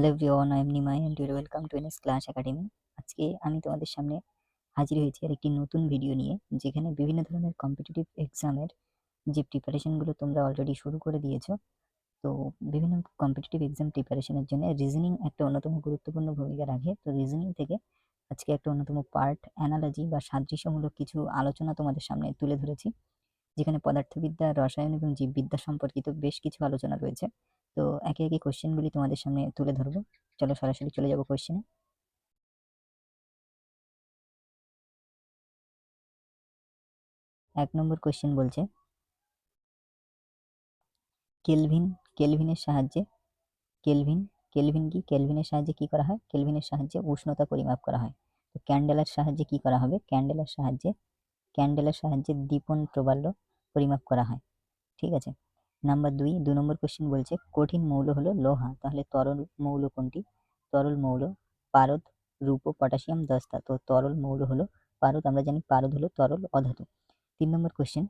Hello everyone I am Nimai and you welcome to NS class academy আজকে আমি তোমাদের সামনে হাজির হয়েছি আর একটি নতুন ভিডিও নিয়ে, যেখানে বিভিন্ন ধরনের কম্পিটিটিভ এক্সামের যে প্রিপারেশনগুলো তোমরা অলরেডি শুরু করে দিয়েছ, তো বিভিন্ন কম্পিটিটিভ এক্সাম প্রিপারেশনের জন্য রিজনিং একটা অন্যতম গুরুত্বপূর্ণ ভূমিকা রাখে। তো রিজনিং থেকে আজকে একটা অন্যতম পার্ট অ্যানালজি বা সাদৃশ্যমূলক কিছু আলোচনা তোমাদের সামনে তুলে ধরেছি। যেখানে পদার্থবিদ্যা, রসায়ন এবং জীববিদ্যা সম্পর্কিত বেশ কিছু আলোচনা রয়েছে। তো একে একে কোশ্চেনগুলি তোমাদের সামনে তুলে ধরবো। চলো সরাসরি চলে যাব কোশ্চেনে এক নম্বর কোশ্চেন বলছে, কেলভিন, কেলভিনের সাহায্যে, কেলভিন কেলভিন কি, কেলভিনের সাহায্যে কি করা হয়? কেলভিনের সাহায্যে উষ্ণতা পরিমাপ করা হয়। তো ক্যান্ডেলার সাহায্যে কি করা হবে? ক্যান্ডেলার সাহায্যে ক্যান্ডেলার সাহায্যে দীপন প্রবাল্য পরিমাপ করা হয়। ঠিক আছে? নাম্বার দুই, দু নম্বর কোশ্চেন বলছে, কঠিন মৌল হলো লোহা। তাহলে তরল মৌল কোনটি? তরল মৌল পারদ, রূপ, পটাশিয়াম, দস্তা। তো তরল মৌল হলো পারদ, আমরা জানি পারদ হলো তরল অধাতু। তিন নম্বর কোশ্চেন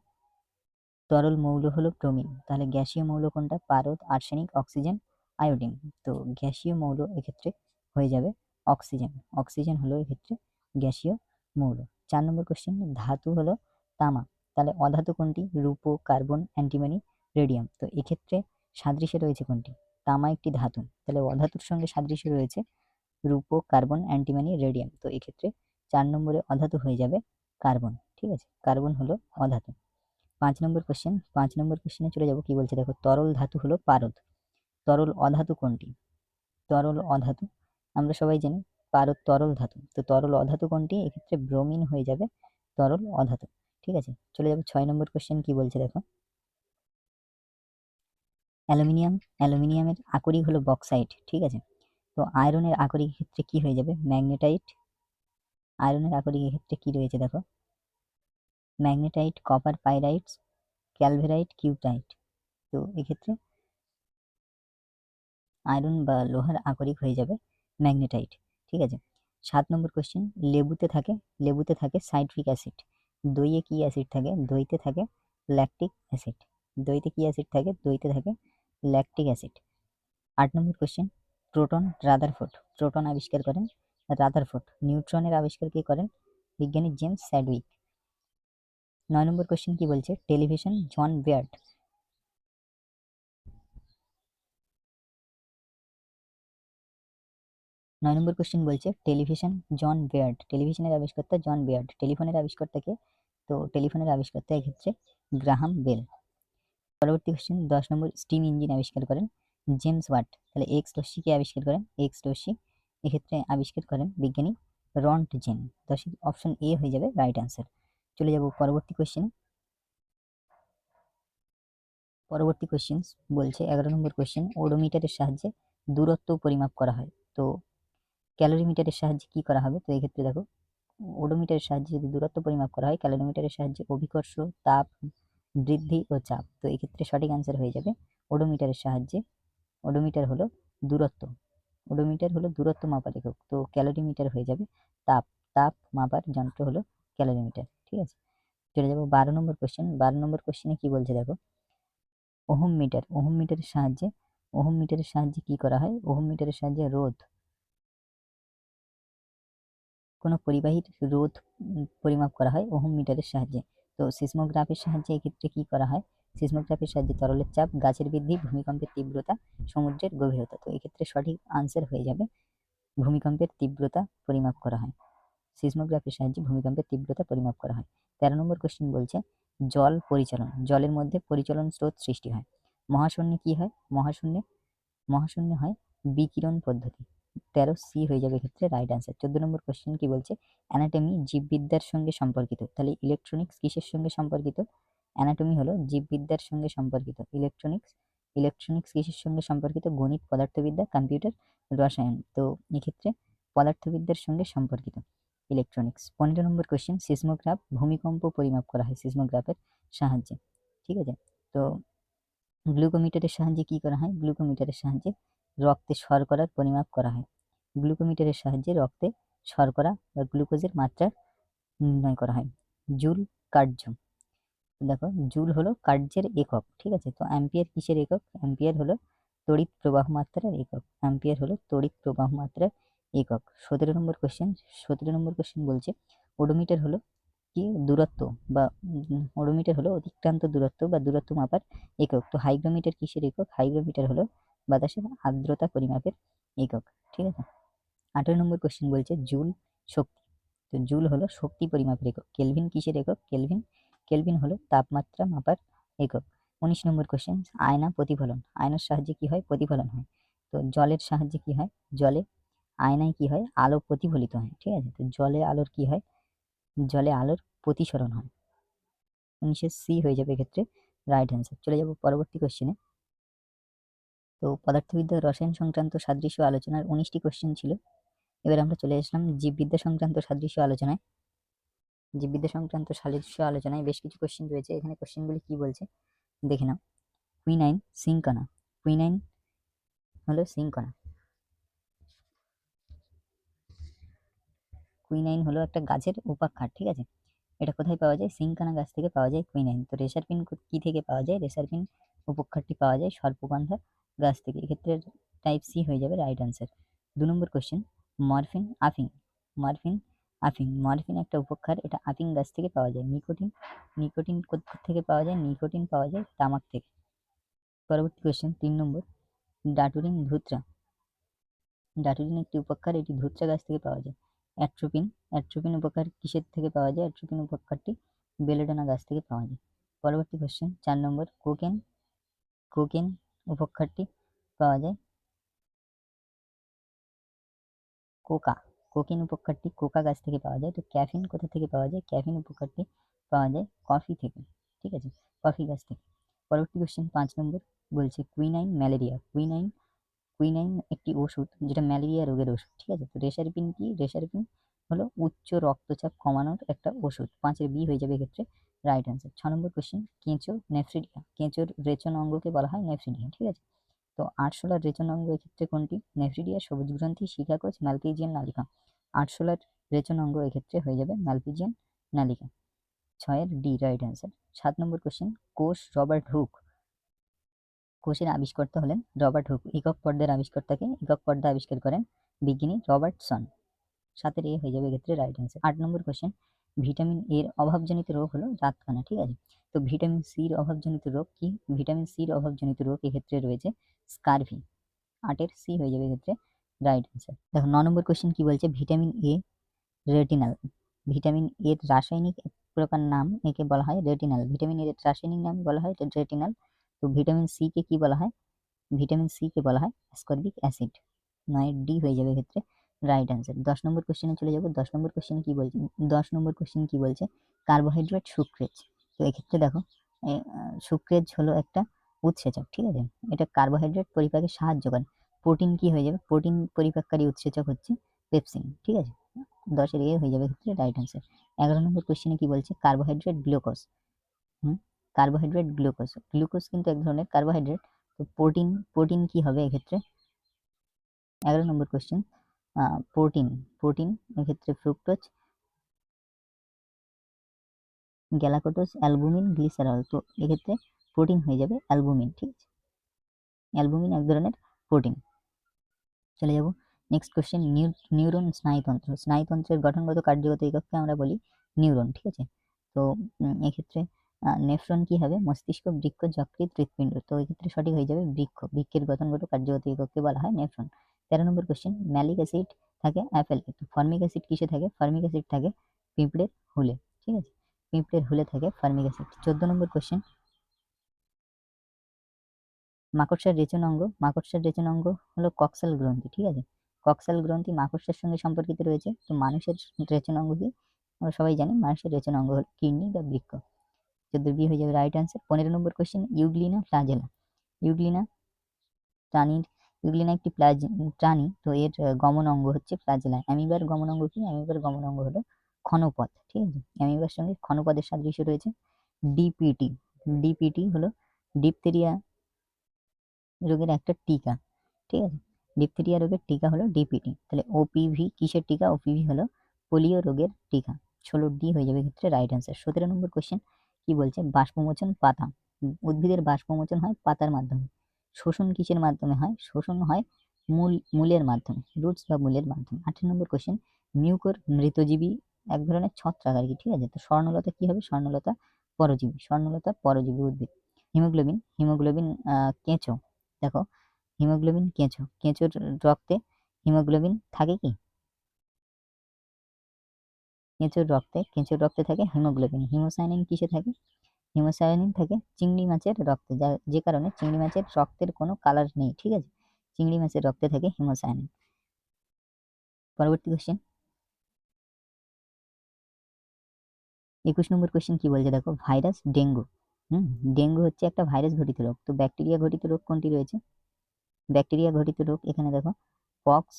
তরল মৌল হলো ব্রোমিন তাহলে গ্যাসীয় মৌল কোনটা? পারদ, আর্সেনিক, অক্সিজেন, আয়োডিন। তো গ্যাসীয় মৌল এক্ষেত্রে হয়ে যাবে অক্সিজেন। অক্সিজেন হলো এক্ষেত্রে গ্যাসীয় মৌল। চার নম্বর কোশ্চেন ধাতু হলো তামা। তাহলে অধাতু কোনটি? রূপো, কার্বন অ্যান্টিমানি রেডিয়াম তো এক্ষেত্রে সাদৃশ্য রয়েছে কোনটি? তামা একটি ধাতু। তাহলে অধাতুর সঙ্গে সাদৃশ্য রয়েছে রূপো, কার্বন অ্যান্টিমানি রেডিয়াম তো এক্ষেত্রে চার নম্বরে অধাতু হয়ে যাবে কার্বন। ঠিক আছে? কার্বন হলো অধাতু। পাঁচ নম্বর কোশ্চেন পাঁচ নম্বর কোশ্চেনে চলে যাব। কি বলছে? দেখো, তরল ধাতু হলো পারদ। তরল অধাতু কোনটি? তরল অধাতু। আমরা সবাই জানি পারদ তরল ধাতু। তো তরল অধাতু কোনটি? এক্ষেত্রে ব্রোমিন হয়ে যাবে তরল অধাতু। ঠিক আছে? চলে যাবে ছয় নম্বর কোশ্চেন কি বলছে দেখো? অ্যালুমিনিয়াম, অ্যালুমিনিয়ামের আকরিক হলো বক্সাইট, ঠিক আছে? তো আয়রনের আকরিক ক্ষেত্রে কি হয়ে যাবে? ম্যাগনেটাইট। আয়রনের আকরিক ক্ষেত্রে কি রয়েছে দেখো? ম্যাগনেটাইট, কপার পাইরাইটস, ক্যালভেরাইট, কিউটাইট। তো এক্ষেত্রে আয়রন বা লোহার আকরিক হয়ে যাবে ম্যাগনেটাইট। ঠিক আছে? সাত নম্বর কোশ্চেন লেবুতে থাকে লেবুতে থাকে সাইট্রিক অ্যাসিড দইয়ে কি অ্যাসিড থাকে? দইতে থাকে ল্যাকটিক অ্যাসিড দইতে কি অ্যাসিড থাকে? দইতে থাকে ল্যাকটিক অ্যাসিড আট নম্বর কোশ্চেন প্রোটন রাদারফোর্ড প্রোটন আবিষ্কার করেন রাদারফোর্ড নিউট্রনের আবিষ্কার কি করেন? বিজ্ঞানী জেমস স্যাডউইক নয় নম্বর কোশ্চেন কি বলছে? টেলিভিশন জন বেয়ার্ড নয় নম্বর কোশ্চেন বলছে টেলিভিশন জন বেয়ার্ড টেলিভিশনের আবিষ্কর্তা জন বেয়ার্ড টেলিফোনের আবিষ্কর্তাকে তো টেলিফোনের আবিষ্কর্তা এক্ষেত্রে গ্রাহাম বেল পরবর্তী কোশ্চেন দশ নম্বর স্টিম ইঞ্জিন আবিষ্কার করেন জেমস ওয়াট তাহলে এক্স রশ্মিকে আবিষ্কার করেন? এক্স রশ্মি এক্ষেত্রে আবিষ্কার করেন বিজ্ঞানী রন্ট জেন দশের অপশন এ হয়ে যাবে রাইট অ্যান্সার চলে যাব পরবর্তী কোশ্চেনে পরবর্তী কোশ্চেন বলছে, এগারো নম্বর কোশ্চেন ওডোমিটারের সাহায্যে দূরত্ব পরিমাপ করা হয়। তো ক্যালোরিমিটারের সাহায্যে কি করা হবে? তো এক্ষেত্রে দেখো, ওডোমিটারের সাহায্যে যদি দূরত্ব পরিমাপ করা হয়, ক্যালোরিমিটারের সাহায্যে অভিকর্ষ, তাপ, বৃদ্ধি ও চাপ। তো এক্ষেত্রে সঠিক অ্যান্সার হয়ে যাবে ওডোমিটারের সাহায্যে। ওডোমিটার হলো দূরত্ব। ওডোমিটার হলো দূরত্ব মাপার একক তো ক্যালোরিমিটার হয়ে যাবে তাপ। তাপ মাপার যন্ত্র হলো ক্যালোরিমিটার। ঠিক আছে? চলে যাব বারো নম্বর কোশ্চেন বারো নম্বর কোশ্চেনে কি বলছে দেখো? Ohm metre. ওহম মিটারের সাহায্যে, ওহম মিটারের সাহায্যে কি করা হয়? ওহম মিটারের সাহায্যে রোধ। কোনো পরিবাহীর রোধ পরিমাপ করা হয় ওহম মিটারের সাহায্যে। তো সিসমোগ্রাফের সাহায্যে এক্ষেত্রে কি করা হয়? সিসমোগ্রাফের সাহায্যে তরলের চাপ, গাছের বৃদ্ধি, ভূমিকম্পের তীব্রতা, সমুদ্রের গভীরতা। তো এক্ষেত্রে সঠিক আনসার হয়ে যাবে, ভূমিকম্পের তীব্রতা পরিমাপ করা হয়। সিসমোগ্রাফির সাহায্যে ভূমিকম্পের তীব্রতা পরিমাপ করা হয়। তেরো নম্বর কোশ্চেন বলছে, জল পরিচালন, জলের মধ্যে পরিচালন স্রোত সৃষ্টি হয়। মহাশূন্যে কি হয়? মহাশূন্যে মহাশূন্যে হয় বিকিরণ পদ্ধতি। তেরো সি হয়ে যাবে ক্ষেত্রে রাইট অ্যান্সার চোদ্দ নম্বর কোশ্চেন কি বলছে? অ্যানাটমি জীববিদ্যার সঙ্গে সম্পর্কিত। তাহলে ইলেকট্রনিক্স কিসের সঙ্গে সম্পর্কিত? অ্যানাটমি হলো জীববিদ্যার সঙ্গে সম্পর্কিত। ইলেকট্রনিক্স ইলেকট্রনিক্স কিসের সঙ্গে সম্পর্কিত? গণিত, পদার্থবিদ্যা কম্পিউটার রসায়ন। তো এক্ষেত্রে পদার্থবিদ্যার সঙ্গে সম্পর্কিত। ইলেকট্রনিক্স পনেরো নম্বর কোশ্চেন সিসমোগ্রাফ ভূমিকম্প পরিমাপ করা হয় সিসমোগ্রাফের সাহায্যে। ঠিক আছে? তো গ্লুকোমিটারের সাহায্যে কি করা হয়? গ্লুকোমিটারের সাহায্যে রক্তে শর্করার পরিমাপ করা হয়। গ্লুকোমিটারের সাহায্যে রক্তে শর্করা বা গ্লুকোজের মাত্রা নির্ণয় করা হয়। জুল কার্য দেখো, জুল হলো কার্যের একক, ঠিক আছে? তো অ্যাম্পিয়ার কিসের একক? অ্যাম্পিয়ার হলো তড়িৎ প্রবাহ মাত্রার একক। অ্যাম্পিয়ার হলো তড়িৎ প্রবাহ মাত্রার একক। সতেরো নম্বর কোশ্চেন সতেরো নম্বর কোশ্চেন বলছে, ওডোমিটার হলো কি? দূরত্ব বা ওডোমিটার হলো অতিক্রান্ত দূরত্ব বা দূরত্ব মাপার একক। তো হাইগ্রোমিটার কিসের একক? হাইগ্রোমিটার হলো বাতাসের আর্দ্রতা পরিমাপের একক, ঠিক আছে? আঠেরো নম্বর কোশ্চেন বলছে জুল শক্তি। তো জুল হলো শক্তি পরিমাপের একক। কেলভিন কিসের একক? কেলভিন কেলভিন হলো তাপমাত্রা মাপার একক। উনিশ নম্বর কোশ্চেন আয়না প্রতিফলন। আয়নার সাহায্যে কি হয়? প্রতিফলন হয়। তো জলের সাহায্যে কি হয়? জলে আয়নায় কি হয়? আলো প্রতিফলিত হয়, ঠিক আছে? তো জলে আলোর কি হয়? জলে আলোর প্রতিসরণ হয়। উনিশে সি হয়ে যাবে এক্ষেত্রে রাইট অ্যান্সার চলে যাব পরবর্তী কোশ্চেনে তো পদার্থবিদ্যা রসায়ন সংক্রান্ত সাদৃশ্য আলোচনার উনিশটি কোশ্চেন ছিল। এবার আমরা চলে আসলাম জীববিদ্যা সংক্রান্ত সাদৃশ্য আলোচনায়। জীববিদ্যা সংক্রান্ত সাদৃশ্য আলোচনায় বেশ কিছু কোশ্চেন রয়েছে। এখানে কোশ্চেনগুলি কি বলছে? দেখে নাও। কুইনাইন সিঙ্কনা কুইনাইন হলো সিঙ্কনা কুইনাইন হলো একটা গাছের উপাক্ষার, ঠিক আছে? এটা কোথায় পাওয়া যায়? সিঙ্কানা গাছ থেকে পাওয়া যায় কুইনাইন তো রেসারপিন কি থেকে পাওয়া যায়? রেসারপিন উপক্ষারটি পাওয়া যায় সর্পগন্ধা গাছ থেকে। এক্ষেত্রে টাইপ সি হয়ে যাবে রাইট অ্যান্সার দু নম্বর কোশ্চেন মরফিন আফিং। মরফিন আফিং। মরফিন একটা উপক্ষার, এটা আফিং গাছ থেকে পাওয়া যায়। নিকোটিন নিকোটিন থেকে পাওয়া যায়? নিকোটিন পাওয়া যায় তামাক থেকে। পরবর্তী কোশ্চেন তিন নম্বর, ডাটুরিন ধুত্রা। ডাটুরিন একটি উপক্ষার, এটি ধুত্রা গাছ থেকে পাওয়া যায়। অ্যাট্রোপিন অ্যাট্রোপিন উপকার কিসের থেকে পাওয়া যায়? অ্যাট্রোপিন উপকারটি বেলেডোনা গাছ থেকে পাওয়া যায়। পরবর্তী কোশ্চেন চার নম্বর কোকেন কোকেন উপকারটি পাওয়া যায়। কোকা, কোকিন উপকারটি কোকা গাছ থেকে পাওয়া যায়। তো ক্যাফিন কোথা থেকে পাওয়া যায়? ক্যাফিন উপকারটি পাওয়া যায় কফি থেকে, ঠিক আছে? কফি গাছ থেকে। পরবর্তী কোশ্চেন পাঁচ নম্বর বলছে কুইনাইন ম্যালেরিয়া কুইনাইন কুইনাইন একটি ওষুধ যেটা ম্যালেরিয়া রোগের ওষুধ, ঠিক আছে? তো রেসারপিন কি? রেসারপিন হলো উচ্চ রক্তচাপ কমানোর একটা ওষুধ। পাঁচের বি হয়ে যাবে এক্ষেত্রে। রাইট অ্যান্সার ছ নম্বর কোশ্চেন কেঁচো নেফ্রিডিয়া কেঁচোর রেচন অঙ্গকে বলা হয় নেফ্রিডিয়া ঠিক আছে? তো আটশোলার রেচন অঙ্গ এক্ষেত্রে কোনটি? নেফ্রিডিয়া সবুজ গ্রন্থি শিকাকোচ ম্যালপিজিয়ান নালিকা। আটশোলার রেচন অঙ্গ এক্ষেত্রে হয়ে যাবে ম্যালপিজিয়ান নালিকা। ছয়ের ডি রাইট অ্যান্সার সাত নম্বর কোশ্চেন কোষ রবার্ট হুক। কোষের আবিষ্কর্তা হলেন রবার্ট হুক। একক পর্দার আবিষ্কর্তাকে একক পর্দা আবিষ্কার করেন বিজ্ঞানী রবার্টসন। সাতের এ হয়ে যাবে এক্ষেত্রে রাইট অ্যান্সার আট নম্বর কোশ্চেন ভিটামিন এর অভাবজনিত রোগ হলো রাতকানা, ঠিক আছে? তো ভিটামিন সির অভাবজনিত রোগ কি? ভিটামিন সির অভাবজনিত রোগ এক্ষেত্রে রয়েছে স্কারভি আটের সি হয়ে যাবে এক্ষেত্রে রাইট অ্যান্সার দেখো, ন নম্বর কোশ্চেন কি বলছে? ভিটামিন এ রেটিনাল ভিটামিন এর রাসায়নিক প্রকার নাম একে বলা হয় রেটিনাল ভিটামিন এর রাসায়নিক নাম বলা হয় রেটিনাল তো ভিটামিন সি কে কি বলা হয়? ভিটামিন সি কে বলা হয় অ্যাসকর্বিক অ্যাসিড নয় ডি হয়ে যাবে ক্ষেত্রে রাইট অ্যান্সার দশ নম্বর কোশ্চেনে চলে যাব। দশ নম্বর কোশ্চেনে কী বলছে? দশ নম্বর কোশ্চেন কী বলছে? কার্বোহাইড্রেট সুক্রেজ তো এক্ষেত্রে দেখো সুক্রেজ হলো একটা উৎসেচক, ঠিক আছে? এটা কার্বোহাইড্রেট পরিপাকে সাহায্য করে। প্রোটিন কি হয়ে যাবে? প্রোটিন পরিপাককারী উৎসেচক হচ্ছে পেপসিন ঠিক আছে? দশের এ হয়ে যাবে ক্ষেত্রে রাইট অ্যান্সার এগারো নম্বর কোশ্চেনে কি বলছে? Carbohydrate glucose hmm? Carbohydrate glucose glucose কিন্তু এক ধরনের কার্বোহাইড্রেট তো প্রোটিন প্রোটিন কি হবে এক্ষেত্রে? এগারো নম্বর কোশ্চেন প্রোটিন প্রোটিন এক্ষেত্রে ফ্রুক্টোজ গ্যালাকোটোজ অ্যালবুমিন গ্লিসারল তো এক্ষেত্রে প্রোটিন হয়ে যাবে অ্যালবুমিন ঠিক আছে? অ্যালবুমিন এক ধরনের প্রোটিন চলে যাব। নেক্সট কোশ্চেন নিউরন স্নায়ুতন্ত্র। স্নায়ুতন্ত্রের গঠনগত কার্যগত একককে আমরা বলি নিউরন ঠিক আছে? তো এক্ষেত্রে নেফ্রন কি হবে? মস্তিষ্ক, বৃক্ষ, যকৃৎ, হৃৎপিণ্ড। তো এক্ষেত্রে সঠিক হয়ে যাবে বৃক্ষ। বৃক্ষের গঠনগত কার্যগত একককে বলা হয় নেফ্রন তেরো নম্বর কোশ্চেন ম্যালিক অ্যাসিড থাকে অ্যাপেল ফর্মিক অ্যাসিড কিসে থাকে? ফর্মিক অ্যাসিড থাকে পিঁপড়ের হুলে, ঠিক আছে? পিঁপড়ের হুলে থাকে ফর্মিক অ্যাসিড চোদ্দ নম্বর কোশ্চেন মাকড়সার রেচন অঙ্গ, মাকড়সার রেচন অঙ্গ হলো কক্সাল গ্রন্থি, ঠিক আছে? কক্সাল গ্রন্থি মাকড়সার সঙ্গে সম্পর্কিত রয়েছে, তো মানুষের রেচন অঙ্গ কি? আমরা সবাই জানি মানুষের রেচন অঙ্গ হলো কিডনি বা বৃক্ষ। চোদ্দ বি হয়ে যাবে রাইট অ্যান্সার পনেরো নম্বর কোশ্চেন ইউগ্লিনা ফ্লাজেলা। ইউগ্লিনা প্রাণীর ইউগ্লিনা একটি প্লাজ প্রাণী তো এর গমন অঙ্গ হচ্ছে ফ্লাজেলা অ্যামিবার গমন অঙ্গ কি? অ্যামিবার গমন অঙ্গ হলো ক্ষণপথ, ঠিক আছে? অ্যামিবার সঙ্গে ক্ষণপদের সাদৃশ্য রয়েছে। ডিপিটি ডিপিটি হলো ডিপথেরিয়া রোগের একটা টিকা, ঠিক আছে? ডিপথেরিয়া রোগের টিকা হলো ডিপিটি। তাহলে ওপিভি কিসের টিকা? ওপিভি হলো পোলিও রোগের টিকা। ষোলো ডি হয়ে যাবে ক্ষেত্রে রাইট অ্যান্সার সতেরো নম্বর কোশ্চেন কি বলছে? বাষ্পমোচন পাতা। উদ্ভিদের বাষ্পমোচন হয় পাতার মাধ্যমে। শোষণ কিসের মাধ্যমে হয়? শোষণ হয় মূল, মূলের মাধ্যমে রুটস বা মূলের মাধ্যমে। আঠারো নম্বর কোশ্চেন মিউকর মৃতজীবী এক ধরনের ছত্রাক আর কি, ঠিক আছে? তো স্বর্ণলতা কি হবে? স্বর্ণলতা পরজীবী স্বর্ণলতা পরজীবী উদ্ভিদ। হিমোগ্লোবিন হিমোগ্লোবিন কেঁচো। দেখো, হিমোগ্লোবিন, কেঁচো। কেঁচোর রক্তে হিমোগ্লোবিন থাকে কি? কেঁচোর রক্তে কেঁচোর রক্তে থাকে হিমোগ্লোবিন। হিমোসাইনিন কিসে থাকে? হিমোসাইনিন থাকে চিংড়ি মাছের রক্তে, যা, যে কারণে চিংড়ি মাছের রক্তের কোনো কালার নেই, ঠিক আছে? চিংড়ি মাছের রক্তে থাকে হিমোসাইনিন পরবর্তী কোশ্চেন একুশ নম্বর কোশ্চেন কি বলছে? দেখো, ভাইরাস ডেঙ্গু। হুম, ডেঙ্গু হচ্ছে একটা ভাইরাস ঘটিত রোগ। তো ব্যাকটেরিয়া ঘটিত রোগ কোনটি রয়েছে? ব্যাকটেরিয়া ঘটিত রোগ এখানে দেখো পক্স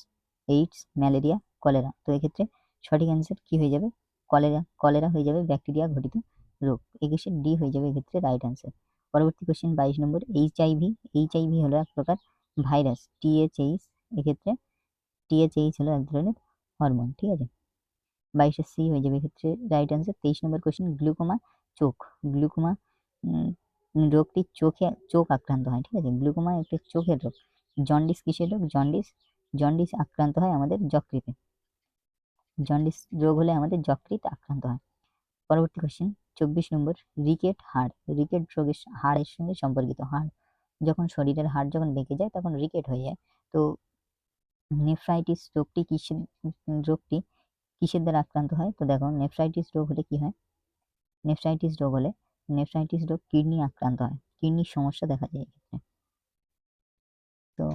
এইডস ম্যালেরিয়া কলেরা তো এক্ষেত্রে সঠিক অ্যান্সার কি হয়ে যাবে? কলেরা কলেরা হয়ে যাবে ব্যাকটেরিয়া ঘটিত রোগ। একুশের ডি হয়ে যাবে এক্ষেত্রে রাইট অ্যান্সার পরবর্তী কোশ্চেন বাইশ number H IV H IV হলো এক প্রকার ভাইরাস টিএচএইচ এক্ষেত্রে টিএচএইচ হলো এক ধরনের হরমোন ঠিক আছে? বাইশের সি হয়ে যাবে এক্ষেত্রে রাইট অ্যান্সার তেইশ নম্বর কোশ্চেন গ্লুকোমা চোখ। গ্লুকোমা রোগটি চোখে, চোখ আক্রান্ত হয়, ঠিক আছে? গ্লুকোমা একটি চোখের রোগ। জন্ডিস কিসের রোগ? জন্ডিস জন্ডিস আক্রান্ত হয় আমাদের যকৃতে। জন্ডিস রোগ হলে আমাদের যকৃত আক্রান্ত হয়। পরবর্তী কোশ্চেন চব্বিশ নম্বর, রিকেট হাড়। রিকেট রোগের হাড়ের সঙ্গে সম্পর্কিত হাড়। যখন শরীরের হাড় যখন বেঁকে যায়, তখন রিকেট হয়ে যায়। তো নেফ্রাইটিস রোগটি কিসের রোগটি কিসের দ্বারা আক্রান্ত হয়? তো দেখো নেফ্রাইটিস রোগ হলে কি হয়? নেফ্রাইটিস রোগ হলে নেফ্রাইটিস রোগ কিডনি আক্রান্ত হয়। কিডনির সমস্যা দেখা যায় এক্ষেত্রে। তো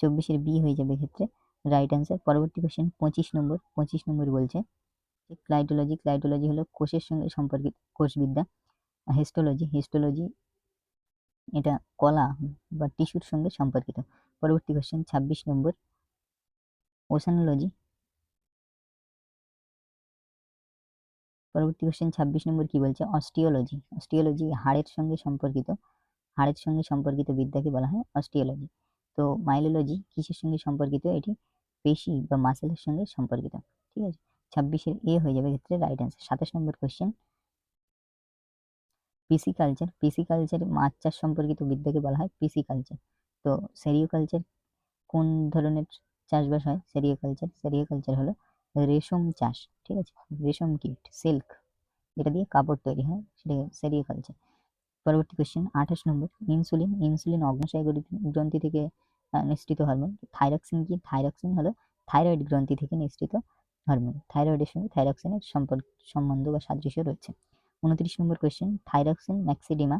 চব্বিশের বি হয়ে যাবে এক্ষেত্রে। রাইট অ্যান্সার পরবর্তী কোশ্চেন পঁচিশ নম্বর পঁচিশ নম্বর বলছে ক্লাইটোলজি ক্লাইটোলজি হলো কোষের সঙ্গে সম্পর্কিত কোষবিদ্যা। হিস্টোলজি হিস্টোলজি এটা কলা বা টিস্যুর সঙ্গে সম্পর্কিত। পরবর্তী কোশ্চেন ছাব্বিশ নম্বর। ওসানোলজি পরবর্তী কোশ্চেন ছাব্বিশ নম্বর কি বলছে? অস্টিওলজি অস্টিওলজি হাড়ের সঙ্গে সম্পর্কিত, হাড়ের সঙ্গে সম্পর্কিত বিদ্যাকে বলা হয় অস্টিওলজি তো মাইলোলজি কিসের সঙ্গে সম্পর্কিত? এটি পেশি বা মাসেলের সঙ্গে সম্পর্কিত, ঠিক আছে? ছাব্বিশের এ হয়ে যাবে ক্ষেত্রে রাইট অ্যান্সার সাতাশ নম্বর কোশ্চেন পিসিকালচার পিসিকালচার মাছ চাষ সম্পর্কিত বিদ্যাকে বলা হয় পিসি কালচার তো সেরিওকালচার কোন ধরনের চাষবাস হয়? সেরিওকালচার সেরিওকালচার হলো রেশম চাষ, ঠিক আছে? রেশম কিট সিল্ক যেটা দিয়ে কাপড় তৈরি হয় সেটা সেরিওকালচার পরবর্তী কোয়েশ্চেন আঠাশ নম্বর। ইনসুলিন ইনসুলিন অগ্নাশয় গ্রন্থি থেকে নিঃসৃত হরমোন থাইরক্সিন কি? থাইরক্সিন হলো থাইরয়েড গ্রন্থি থেকে নিঃসৃত হরমোন থাইরয়েডের সঙ্গে থাইরক্সিনের সম্পর্ক সম্বন্ধ বা সাদৃশ্য রয়েছে। উনত্রিশ নম্বর কোয়েশ্চেন থাইরক্সিন ম্যাক্সিডিমা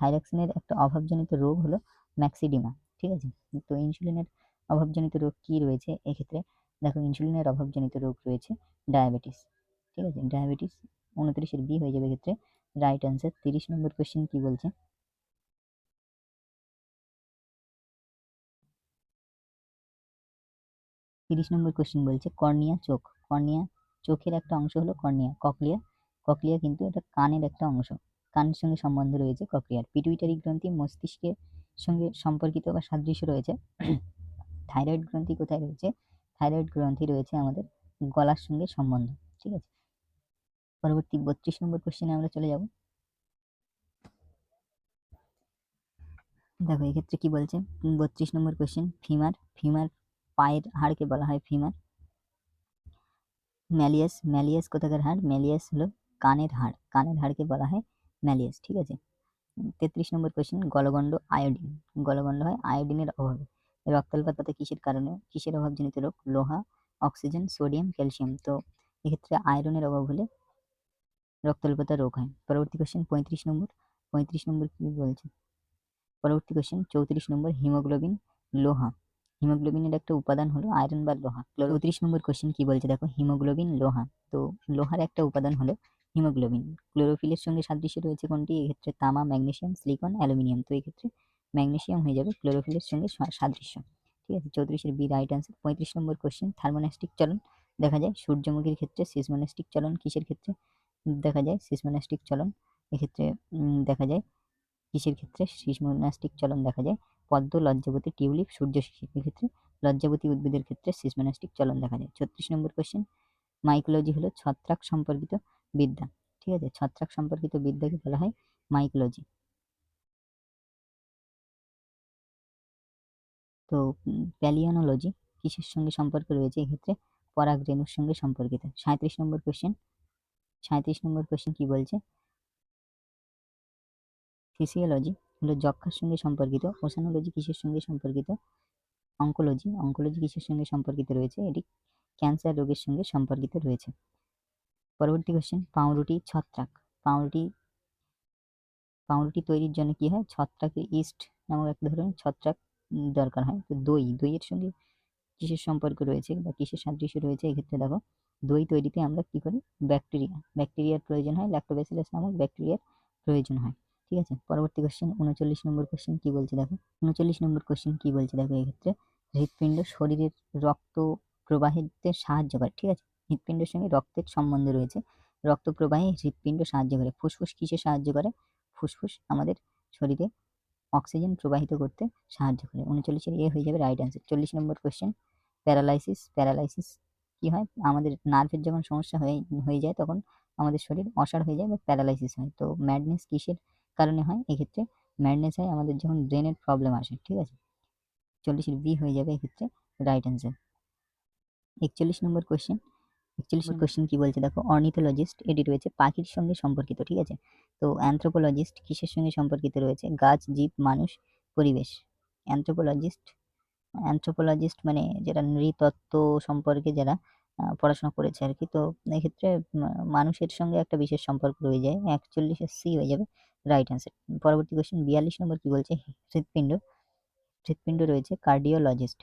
থাইরক্সিনের একটা অভাবজনিত রোগ হলো ম্যাক্সিডিমা ঠিক আছে? তো ইনসুলিনের অভাবজনিত রোগ কি রয়েছে? এক্ষেত্রে দেখো ইনসুলিনের অভাবজনিত রোগ রয়েছে ডায়াবেটিস ঠিক আছে? ডায়াবেটিস উনত্রিশের বি হয়ে যাবে ক্ষেত্রে রাইট অ্যান্সার তিরিশ নম্বর কোয়েশ্চেন কি বলছে? তিরিশ নম্বর কোশ্চেন বলছে, কর্নিয়া চোখ। কর্নিয়া চোখের একটা অংশ হলো কর্নিয়া, ককলিয়া। ককলিয়া কিন্তু এটা কানের একটা অংশ। কানের সঙ্গে সম্বন্ধ রয়েছে ককলিয়ার। পিটুইটারি গ্রন্থি মস্তিষ্কের সঙ্গে সম্পর্কিত বা সাদৃশ্য রয়েছে। থাইরয়েড গ্রন্থি কোথায় রয়েছে? থাইরয়েড গ্রন্থি রয়েছে আমাদের গলার সঙ্গে সম্বন্ধ, ঠিক আছে? পরবর্তী বত্রিশ নম্বর কোশ্চেনে আমরা চলে যাব। দেখো, এক্ষেত্রে কি বলছে? বত্রিশ নম্বর কোশ্চেন ফিমার ফিমার পায়ের হাড়কে বলা হয় ফিমার ম্যালিয়াস ম্যালিয়াস কোথাকার হাড়? ম্যালিয়াস হলো কানের হাড়। কানের হাড়কে বলা হয় ম্যালিয়াস ঠিক আছে? তেত্রিশ নম্বর কোয়েশ্চেন গলগণ্ড আয়োডিন গলগণ্ড হয় আয়োডিনের অভাবে। রক্তাল্পতা কিসের কারণে? কিসের অভাবজনিত রোগ? লোহা অক্সিজেন সোডিয়াম ক্যালসিয়াম তো এক্ষেত্রে আয়রনের অভাব হলে রক্তাল্পতা রোগ হয়। পরবর্তী কোয়েশ্চেন পঁয়ত্রিশ নম্বর। পঁয়ত্রিশ নম্বর কি বলছে? পরবর্তী কোয়েশ্চেন চৌত্রিশ নম্বর, হিমোগ্লোবিন, লোহা। হিমোগ্লোবিনের একটা উপাদান হলো আয়রন বা লোহা। চৌত্রিশ নম্বর কোশ্চেন কি বলছে? দেখো হিমোগ্লোবিন লোহা। তো লোহার একটা উপাদান হলো হিমোগ্লোবিন ক্লোরোফিলের সঙ্গে সাদৃশ্য রয়েছে কোনটি? এক্ষেত্রে তামা ম্যাগনেশিয়াম সিলিকন অ্যালুমিনিয়াম তো এক্ষেত্রে ম্যাগনেশিয়াম হয়ে যাবে ক্লোরোফিলের সঙ্গে সাদৃশ্য। ঠিক আছে? চৌত্রিশের বি রাইট অ্যান্সার পঁয়ত্রিশ নম্বর কোশ্চেন থার্মোনাস্টিক চলন। দেখা যায় সূর্যমুখীর ক্ষেত্রে সিসমোনাস্টিক চলন। কিসের ক্ষেত্রে? দেখা যায় সিসমোনাস্টিক চলন। এক্ষেত্রে দেখা যায় কিসের ক্ষেত্রে? সিসমোনাস্টিক চলন দেখা যায়। পদ্ম, লজ্জাবতী টিউলিপ, সূর্য শিশির ক্ষেত্রে, লজ্জাবতী উদ্ভিদের ক্ষেত্রে সিসমোনাস্টিক চলন দেখা যায় ছত্রিশ নম্বর কোশ্চেন মাইকোলজি হলো ছত্রাক সম্পর্কিত বিদ্যা। ঠিক আছে, ছত্রাক সম্পর্কিত বিদ্যাকে বলা হয় মাইকোলজি তো প্যালিওনোলজি কিসের সঙ্গে সম্পর্ক রয়েছে? এক্ষেত্রে পরাগ রেণুর সঙ্গে সম্পর্কিত। সাঁত্রিশ নম্বর কোশ্চেন সাঁত্রিশ নম্বর কোশ্চেন কি বলছে? ফিসিওলজি হলো যক্ষার সঙ্গে সম্পর্কিত ওসানোলজি কিসের সঙ্গে সম্পর্কিত অঙ্কোলজি অঙ্কোলজি কিসের সঙ্গে সম্পর্কিত রয়েছে, এটি ক্যান্সার রোগের সঙ্গে সম্পর্কিত রয়েছে। পরবর্তী কোশ্চেন পাউরুটি ছত্রাক, পাউরুটি পাউরুটি তৈরির জন্য কি হয়? ছত্রাকের ইস্ট নামক এক ধরনের ছত্রাক দরকার হয়। তো দই, দইয়ের সঙ্গে কিসের সম্পর্ক রয়েছে বা কিসের সাদৃশ্য রয়েছে? এক্ষেত্রে দেখো, দই তৈরিতে আমরা কি করি? ব্যাকটেরিয়া ব্যাকটেরিয়ার প্রয়োজন হয় ল্যাক্টোব্যাসিলাস নামক ব্যাকটেরিয়ার প্রয়োজন হয়। ঠিক আছে? পরবর্তী কোশ্চেন উনচল্লিশ নম্বর কোশ্চেন কি বলছে দেখো? উনচল্লিশ নম্বর কোশ্চেন কি বলছে দেখো এক্ষেত্রে? হৃৎপিণ্ড শরীরের রক্ত প্রবাহিতে সাহায্য করে, ঠিক আছে? হৃৎপিণ্ডের সঙ্গে রক্তের সম্বন্ধ রয়েছে। রক্ত প্রবাহে হৃৎপিণ্ড সাহায্য করে। ফুসফুস কিসে সাহায্য করে? ফুসফুস আমাদের শরীরে অক্সিজেন প্রবাহিত করতে সাহায্য করে। উনচল্লিশের এ হয়ে যাবে রাইট অ্যান্সার চল্লিশ নম্বর কোশ্চেন প্যারালাইসিস। প্যারালাইসিস কি হয়? আমাদের নার্ভের যখন সমস্যা হয়ে হয়ে যায় তখন আমাদের শরীর অসাড় হয়ে যায় বা প্যারালাইসিস হয়। তো ম্যাডনেস কিসের? কারণে হয় এক্ষেত্রে ম্যাডনেস হয় আমাদের যখন ব্রেনের প্রবলেম আসে ঠিক আছে? চল্লিশের বি হয়ে যাবে এক্ষেত্রে রাইট অ্যান্সার একচল্লিশ নম্বর কোশ্চেন একচল্লিশ কোশ্চেন কি বলছে? দেখো অর্নিথোলজিস্ট এটি রয়েছে পাখির সঙ্গে সম্পর্কিত ঠিক আছে? তো অ্যান্থ্রোপোলজিস্ট কিসের সঙ্গে সম্পর্কিত রয়েছে? গাছ জীব মানুষ পরিবেশ। অ্যান্থ্রোপোলজিস্ট অ্যান্থ্রোপোলজিস্ট মানে যারা নৃতত্ত্ব সম্পর্কে যারা পড়াশোনা করেছে আর কি তো এক্ষেত্রে মানুষের সঙ্গে একটা বিশেষ সম্পর্ক রয়ে যায় একচল্লিশে সি হয়ে যাবে। রাইট অ্যান্সার পরবর্তী কোয়েশ্চেন বিয়াল্লিশ নম্বর কি বলছে? হৃৎপিণ্ড। হৃৎপিণ্ড রয়েছে কার্ডিওলজিস্ট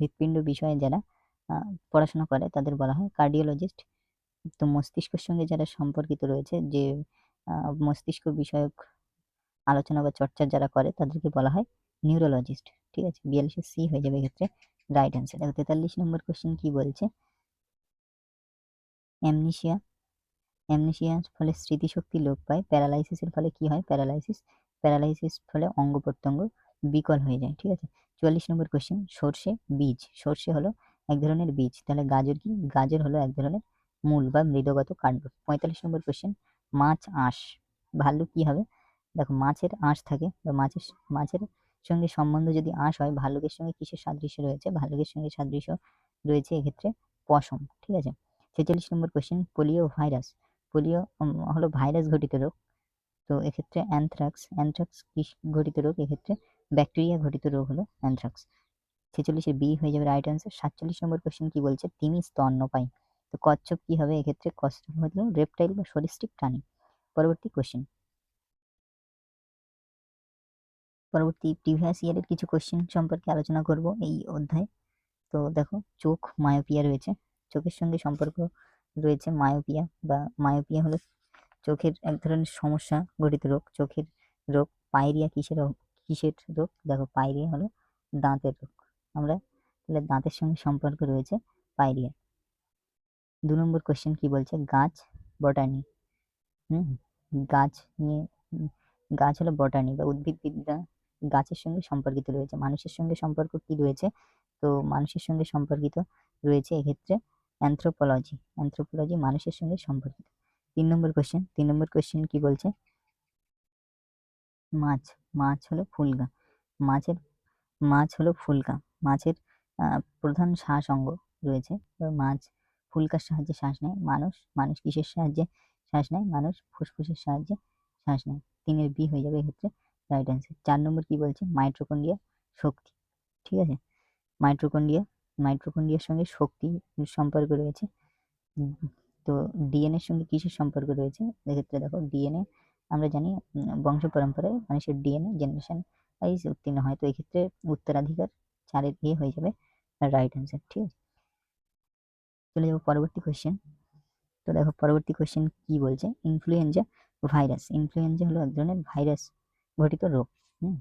হৃৎপিণ্ড বিষয়ে যারা পড়াশোনা করে, তাদের বলা হয় কার্ডিওলজিস্ট তো মস্তিষ্কের সঙ্গে যারা সম্পর্কিত রয়েছে, যে মস্তিষ্ক বিষয়ক আলোচনা বা চর্চা যারা করে, তাদেরকে বলা হয় নিউরোলজিস্ট ঠিক আছে? বিয়াল্লিশে সি হয়ে যাবে এক্ষেত্রে রাইট অ্যান্সার তেতাল্লিশ নম্বর কোশ্চেন কি বলছে? অ্যামনিশিয়া অ্যামনিশিয়ার ফলে স্মৃতিশক্তি লোপ পায় প্যারালাইসিসের ফলে কি হয়? প্যারালাইসিস প্যারালাইসিস ফলে অঙ্গ প্রত্যঙ্গ বিকল হয়ে যায়, ঠিক আছে? চুয়াল্লিশ নম্বর কোয়েশ্চেন সর্ষে, বীজ, সর্ষে হলো এক ধরনের বীজ, তাহলে গাজর কি? গাজর হলো এক ধরনের মূল বা মৃদগত কাণ্ড। পঁয়তাল্লিশ নম্বর কোশ্চেন মাছ, আঁশ, ভাল্লুক কি হবে? দেখো, মাছের আঁশ থাকে, বা মাছের মাছের সঙ্গে সম্বন্ধ যদি আঁশ হয়, ভাল্লুকের সঙ্গে কিসের সাদৃশ্য রয়েছে? ভাল্লুকের সঙ্গে সাদৃশ্য রয়েছে এক্ষেত্রে পশম, ঠিক আছে? ছেচল্লিশ number question polio virus polio হলো ভাইরাস ঘটিত রোগ। তো এক্ষেত্রে অ্যানথ্রাক্স অ্যানথ্রাক্স কি ঘটিত রোগ, এক্ষেত্রে ব্যাকটেরিয়া ঘটিত রোগ হলো অ্যানথ্রাক্স ছেচল্লিশের বি হয়ে যাবে রাইট অ্যান্সার সাতচল্লিশ নম্বর কোশ্চেন কি বলছে? তিমি স্তন্যপায়ী। তো কচ্ছপ কি হবে? এক্ষেত্রে কচ্ছপ হলো রেপটাইল বা সরীসৃপ প্রাণী। পরবর্তী কোশ্চেন পরবর্তী প্রিভিয়াস ইয়ারের কিছু কোশ্চেন সম্পর্কে আলোচনা করব এই অধ্যায়। তো দেখো, চোখ মায়োপিয়া রয়েছে। চোখের সঙ্গে সম্পর্ক রয়েছে মায়োপিয়া বা মায়োপিয়া হলো চোখের এক ধরনের সমস্যা গঠিত রোগ। চোখের রোগ পাইরিয়া কিসের কিসের রোগ? দেখো পায়রিয়া হলো দাঁতের রোগ। আমরা তাহলে দাঁতের সঙ্গে সম্পর্ক রয়েছে পাইরিয়া দু নম্বর কোশ্চেন কি বলছে? গাছ, বটানি। হুম, গাছ নিয়ে, গাছ হলো বটানি বা উদ্ভিদবিদ্যা গাছের সঙ্গে সম্পর্কিত রয়েছে। মানুষের সঙ্গে সম্পর্ক কি রয়েছে? তো মানুষের সঙ্গে সম্পর্কিত রয়েছে এক্ষেত্রে অ্যান্থ্রোপোলজি অ্যান্থ্রোপোলজি মানুষের সঙ্গে সম্পর্কিত। তিন নম্বর কোয়েশ্চেন তিন নম্বর কোয়েশ্চেন কি বলছে? মাছ। মাছ হলো ফুলগা মাছের, মাছ হলো ফুলকা। মাছের প্রধান শ্বাস অঙ্গ রয়েছে। মাছ ফুলকার সাহায্যে শ্বাস নেয়। মানুষ মানুষ কিসের সাহায্যে শ্বাস নেয়? মানুষ ফুসফুসের সাহায্যে শ্বাস নেয়। তিনের বি হয়ে যাবে এক্ষেত্রে রাইট অ্যান্সার চার নম্বর কি বলছে? মাইট্রোকন্ডিয়া শক্তি। ঠিক আছে? মাইট্রোকন্ডিয়া মাইট্রোকন্ডিয়ার সঙ্গে শক্তি সম্পর্ক রয়েছে। তো ডিএনএর সঙ্গে কিসের সম্পর্ক রয়েছে? এক্ষেত্রে দেখো ডিএনএ আমরা জানি বংশ পরম্পরায় মানুষের ডিএনএ জেনারেশন ওয়াইজ উত্তীর্ণ হয়। তো এক্ষেত্রে উত্তরাধিকার চারের এ হয়ে যাবে রাইট অ্যান্সার ঠিক আছে? চলে যাব পরবর্তী কোয়েশ্চেন তো দেখো, পরবর্তী কোয়েশ্চেন কি বলছে? ইনফ্লুয়েঞ্জা ভাইরাস ইনফ্লুয়েঞ্জা হলো এক ধরনের ভাইরাস ঘটিত রোগ। হুম?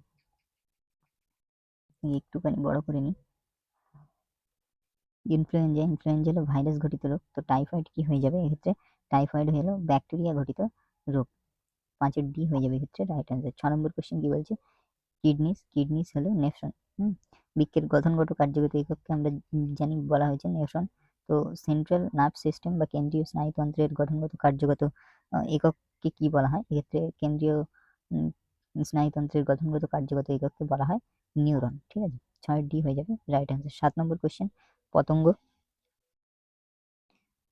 একটুখানি বড় করে নিই ইনফ্লুয়েঞ্জা ইনফ্লুয়েঞ্জা হলো ভাইরাস ঘটিত রোগ। তো টাইফয়েড কি হয়ে যাবে? এক্ষেত্রে টাইফয়েড হলো ব্যাকটেরিয়া ঘটিত রোগ। পাঁচের ডি হয়ে যাবে এক্ষেত্রে রাইট অ্যান্সার ছ নম্বর কোশ্চেন কি বলছে? কিডনিস কিডনিস হলো নেফ্রন হুম? বৃক্কের গঠনগত কার্যগত একককে আমরা জানি, বলা হয়েছে নেফ্রন তো সেন্ট্রাল নার্ভ সিস্টেম বা কেন্দ্রীয় স্নায়ুতন্ত্রের গঠনগত কার্যগত একককে কি বলা হয়? এক্ষেত্রে কেন্দ্রীয় স্নায়ুতন্ত্রের গঠনগত কার্যগত একককে বলা হয় নিউরন ঠিক আছে? ছয় ডি হয়ে যাবে রাইট অ্যান্সার সাত নম্বর কোশ্চেন পতঙ্গ?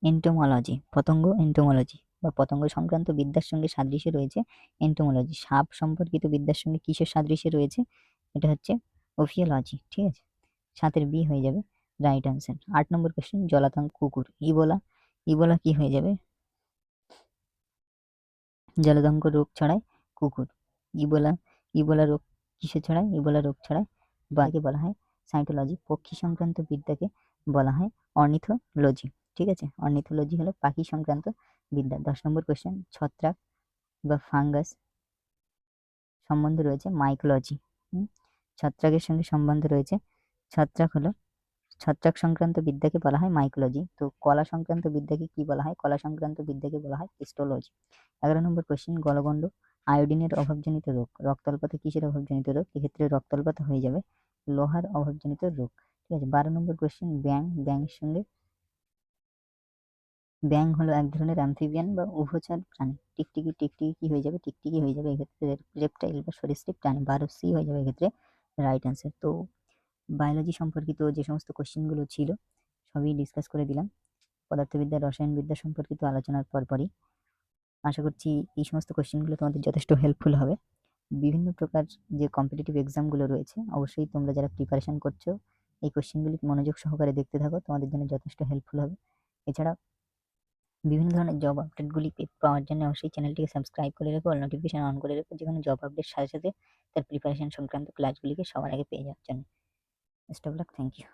এন্টোমোলজি পতঙ্গ এন্টোমোলজি বা পতঙ্গ সংক্রান্ত বিদ্যার সঙ্গে সাদৃশ্য রয়েছে এন্টোমোলজি সাপ সম্পর্কিত বিদ্যার সঙ্গে কিসের সাদৃশ্য রয়েছে? এটা হচ্ছে ওফিওলজি ঠিক আছে? সাতের বি হয়ে যাবে রাইট অ্যান্সার আট নম্বর কোশ্চেন জলাতঙ্ক কুকুর, ইবোলা। ইবোলা কি হয়ে যাবে? জলদঙ্ক রোগ ছড়ায় কুকুর। ইবোলা ইবোলা রোগ কিসে ছড়ায়? ইবোলা রোগ ছড়ায় বাকে বলা হয় সাইটোলজি পক্ষী সংক্রান্ত বিদ্যাকে বলা হয় অর্নিথোলজি, ঠিক আছে? অর্নিথোলজি হলো পাখি সংক্রান্ত বিদ্যা। দশ নম্বর কোশ্চেন ছত্রাক বা ফাঙ্গাস সম্বন্ধ রয়েছে মাইকোলজি ছত্রাকের সঙ্গে সম্বন্ধ রয়েছে, ছত্রাক হলো, ছত্রাক সংক্রান্ত বিদ্যাকে বলা হয় মাইকোলজি তো কলা সংক্রান্ত বিদ্যাকে কি বলা হয়? কলা সংক্রান্ত বিদ্যাকে বলা হয় হিস্টোলজি এগারো নম্বর কোশ্চেন গলগণ্ড আয়োডিনের অভাবজনিত রোগ, রক্তল্পতা কিসের অভাবজনিত রোগ? এক্ষেত্রে রক্তল্পতা হয়ে যাবে, লোহার অভাবজনিত রোগ। ঠিক আছে, বারো নম্বর কোয়েশ্চেন ব্যাং ব্যাঙের সঙ্গে ব্যাং হলো এক ধরনের অ্যাম্ফিবিয়ান বা উভচর প্রাণী। টিকটিকি টিকটিকি কি হয়ে যাবে? টিকটিকি হয়ে যাবে এক্ষেত্রে রেপটাইল বা সরীসৃপ প্রাণী। বারো সি হয়ে যাবে এক্ষেত্রে রাইট অ্যান্সার তো বায়োলজি সম্পর্কিত যে সমস্ত কোশ্চেনগুলো ছিল, সবই ডিসকাস করে দিলাম। পদার্থবিদ্যা, রসায়নবিদ্যা সম্পর্কিত আলোচনার পরপরই। আশা করছি এই সমস্ত কোশ্চেনগুলো তোমাদের যথেষ্ট হেল্পফুল হবে। বিভিন্ন প্রকার যে কম্পিটিটিভ এক্সামগুলো রয়েছে, অবশ্যই তোমরা যারা প্রিপারেশান করছ এই কোশ্চেনগুলি মনোযোগ সহকারে দেখতে থাকো, তোমাদের জন্য যথেষ্ট হেল্পফুল হবে। এছাড়া বিভিন্ন ধরনের জব আপডেটগুলি পাওয়ার জন্য অবশ্যই চ্যানেলটিকে সাবস্ক্রাইব করে রেখো অল নোটিফিকেশান অন করে রেখো যেখানে জব আপডেট সাথে সাথে তার প্রিপারেশন সংক্রান্ত ক্লাসগুলিকে সবার আগে পেয়ে যাওয়ার জন্য। Best of luck thank you